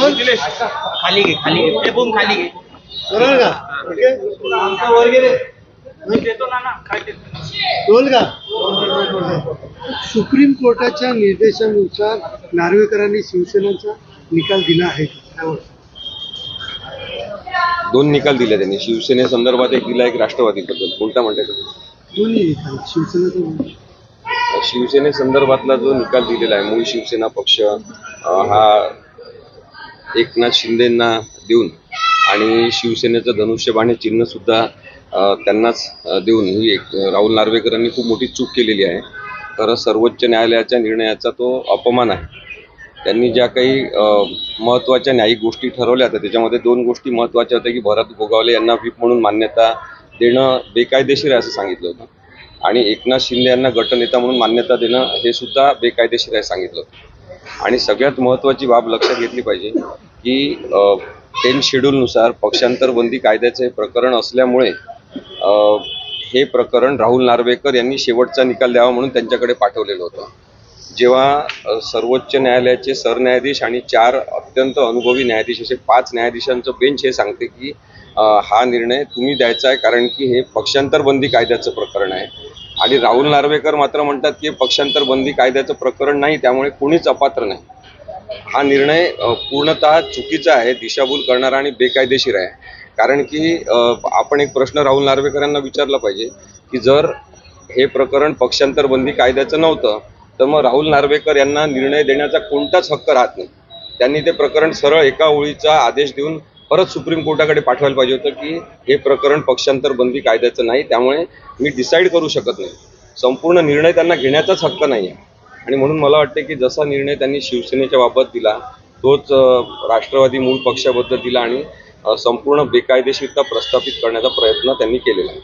खाली घे खाली घे. ते बूम खाली घे. बरोबर का? ओके. आमचा वर गेले. देतो ना ना. काय ते? बोल का? सुप्रीम कोर्टाच्या निर्देशानुसार नार्वेकरांनी शिवसेनेचा निकाल दिला आहे? दोन निकाल दिले त्यांनी. शिवसेनेसंदर्भात एक दिला एक राष्ट्रवादीबद्दल. कोणता म्हणते तुम्ही? दोन्ही निकाल. शिवसेनेचा शिवसेनेसंदर्भातला जो निकाल दिलेला आहे मूळ शिवसेना पक्ष हा एकनाथ शिंदेंना देऊन आणि शिवसेनेचं धनुष्यबाण हे चिन्ह सुद्धा त्यांनाच देऊन ही एक राहुल नार्वेकरांनी खूप मोठी चूक केलेली आहे. खरं सर्वोच्च न्यायालयाच्या निर्णयाचा तो अपमान आहे. त्यांनी ज्या काही महत्त्वाच्या न्यायिक गोष्टी ठरवल्या होत्या त्याच्यामध्ये दोन गोष्टी महत्त्वाच्या होत्या की भरत गोगावले यांना व्हीप म्हणून मान्यता देणं बेकायदेशीर आहे असं सांगितलं होतं. आणि एकनाथ शिंदे यांना गटनेता म्हणून मान्यता देणं हे सुद्धा बेकायदेशीर आहे सांगितलं होतं. आणि सगळ्यात महत्त्वाची बाब लक्षात घेतली पाहिजे की टेन शेड्यूलनुसार पक्षांतर बंदी कायद्याचे प्रकरण असल्यामुळे हे प्रकरण राहुल नार्वेकर यांनी शेवटचा निकाल द्यावा म्हणून त्यांच्याकडे पाठवलेलं होतं. जेव्हा सर्वोच्च न्यायालयाचे सरन्यायाधीश आणि चार अत्यंत अनुभवी न्यायाधीश असे पाच न्यायाधीशांचं बेंच हे सांगते की हा निर्णय तुम्ही द्यायचा आहे कारण की हे पक्षांतर बंदी कायद्याचं प्रकरण आहे. आणि राहुल नार्वेकर मात्र म्हणतात की पक्षांतर बंदी कायद्याचं प्रकरण नाही त्यामुळे कुणीच अपात्र नाही. हा निर्णय पूर्णतः चुकीचा आहे दिशाभूल करणारा आणि बेकायदेशीर आहे. कारण की आपण एक प्रश्न राहुल नार्वेकर यांना विचारला पाहिजे की जर हे प्रकरण पक्षांतर बंदी कायद्याचं नव्हतं तर मग राहुल नार्वेकर यांना निर्णय देण्याचा कोणताच हक्क राहत नाही. त्यांनी ते प्रकरण सरळ एका ओळीचा आदेश देऊन परत सुप्रीम कोर्टाकडे पाठवायला पाहिजे होतं की हे प्रकरण पक्षांतर बंदी कायद्याचं नाही त्यामुळे मी डिसाईड करू शकत नाही. संपूर्ण निर्णय त्यांना घेण्याचाच हक्क नाही आहे. आणि म्हणून मला वाटते की जसा निर्णय त्यांनी शिवसेनेच्या बाबत दिला तोच राष्ट्रवादी मूळ पक्षाबद्दल दिला आणि संपूर्ण बेकायदेशीरता प्रस्थापित करण्याचा प्रयत्न त्यांनी केलेला आहे.